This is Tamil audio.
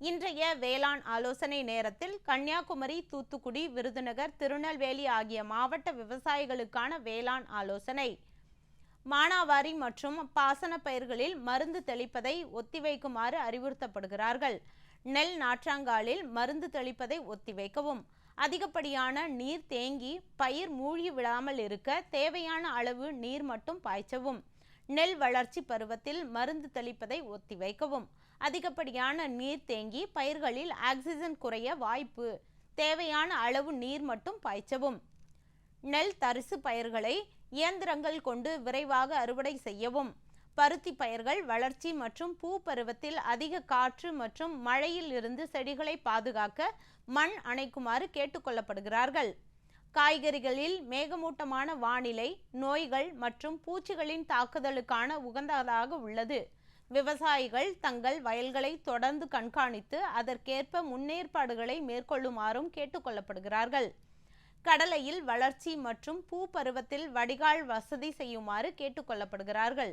இன்றைய வேளாண் ஆலோசனை நேரத்தில் கன்னியாகுமரி தூத்துக்குடி விருதுநகர் திருநெல்வேலி ஆகிய மாவட்ட விவசாயிகளுக்கான வேளாண் ஆலோசனை. மானாவாரி மற்றும் பாசன பயிர்களில் மருந்து தெளிப்பதை ஒத்திவைக்குமாறு அறிவுறுத்தப்படுகிறார்கள். நெல் நாற்றாங்காலில் மருந்து தெளிப்பதை ஒத்திவைக்கவும். அதிகப்படியான நீர் தேங்கி பயிர் மூழ்கி விடாமல் இருக்க தேவையான அளவு நீர் மட்டும் பாய்ச்சவும். நெல் வளர்ச்சி பருவத்தில் மருந்து தெளிப்பதை ஒத்திவைக்கவும். அதிகப்படியான நீர் தேங்கி பயிர்களில் ஆக்சிஜன் குறைய வாய்ப்பு. தேவையான அளவு நீர் மட்டும் பாய்ச்சவும். நெல் தரிசு பயிர்களை இயந்திரங்கள் கொண்டு விரைவாக அறுவடை செய்யவும். பருத்தி பயிர்கள் வளர்ச்சி மற்றும் பூ பருவத்தில் அதிக காற்று மற்றும் மழையில் இருந்து செடிகளை பாதுகாக்க மண் அணைக்குமாறு கேட்டுக்கொள்ளப்படுகிறார்கள் காய்கறிகளில் மேகமூட்டமான வானிலை நோய்கள் மற்றும் பூச்சிகளின் தாக்குதலுக்கான உகந்ததாக உள்ளது. விவசாயிகள் தங்கள் வயல்களை தொடர்ந்து கண்காணித்து அதற்கேற்ப முன்னேற்பாடுகளை மேற்கொள்ளுமாறும் கேட்டுக்கொள்ளப்படுகிறார்கள் கடலையில் வளர்ச்சி மற்றும் பூ பருவத்தில் வடிகால் வசதி செய்யுமாறு கேட்டுக்கொள்ளப்படுகிறார்கள்